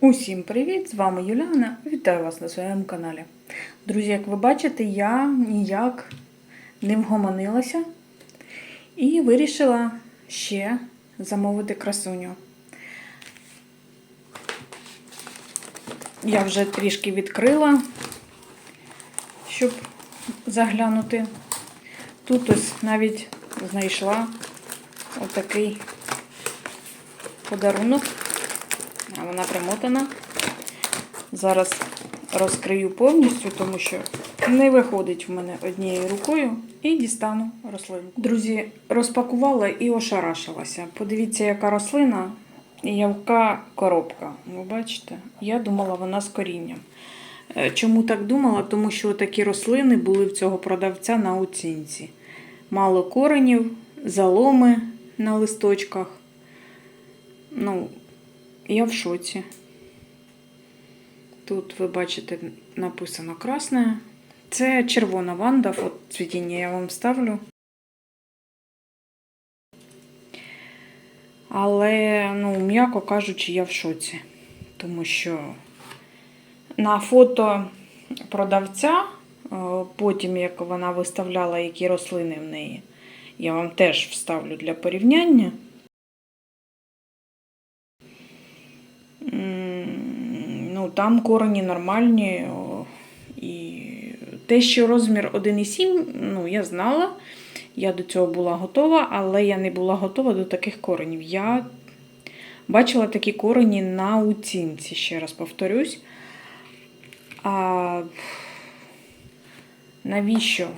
Усім привіт! З вами Юліана. Вітаю вас на своєму каналі. Друзі, як ви бачите, я ніяк не вгомонилася і вирішила ще замовити красуню. Я вже трішки відкрила, щоб заглянути. Тут ось навіть знайшла отакий подарунок. Вона примотана. Зараз розкрию повністю, тому що не виходить в мене однією рукою і дістану рослинку. Друзі, розпакувала і ошарашилася. Подивіться, яка рослина і яка коробка. Ви бачите? Я думала, вона з корінням. Е, Чому так думала? Тому що такі рослини були в цього продавця на оцінці. Мало коренів, заломи на листочках. Ну, я в шоці. Тут ви бачите написано красне. Це червона ванда, от цвітіння я вам ставлю. Але, ну, м'яко кажучи, я в шоці. Тому що на фото продавця, е, потім як вона виставляла, які рослини в неї, я вам теж вставлю для порівняння. Там корені нормальні. І те, що розмір 1,7, ну, я знала. Я до цього була готова, але я не була готова до таких коренів. Я бачила такі корені на оцінці, ще раз повторюсь. А навіщо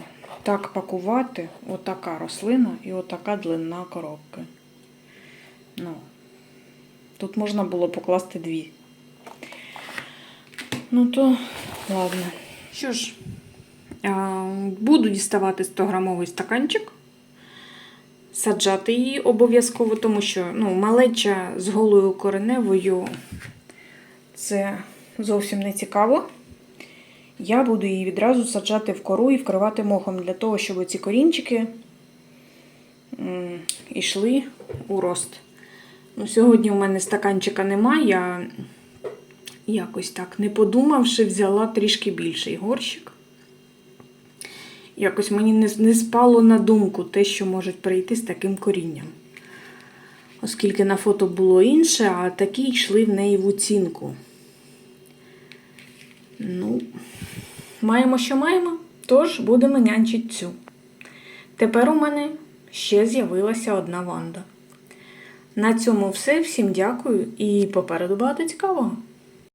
так пакувати? Отака рослина і отака длина коробки. Ну, Тут можна було покласти дві. Ну то, ладно. Що ж, буду діставати 100-грамовий стаканчик, саджати її обов'язково, тому що ну, малеча з голою кореневою це зовсім не цікаво. Я буду її відразу саджати в кору і вкривати мохом для того, щоб ці корінчики йшли у рост. Ну, Сьогодні у мене стаканчика немає. Я якось так, не подумавши, взяла трішки більший горщик. Якось мені не, спало на думку те, що можуть прийти з таким корінням. Оскільки на фото було інше, а такі йшли в неї в оцінку. Ну, маємо, що маємо, тож будемо нянчити цю. Тепер у мене ще з'явилася одна ванда. На цьому все. Всім дякую і попереду багато цікавого.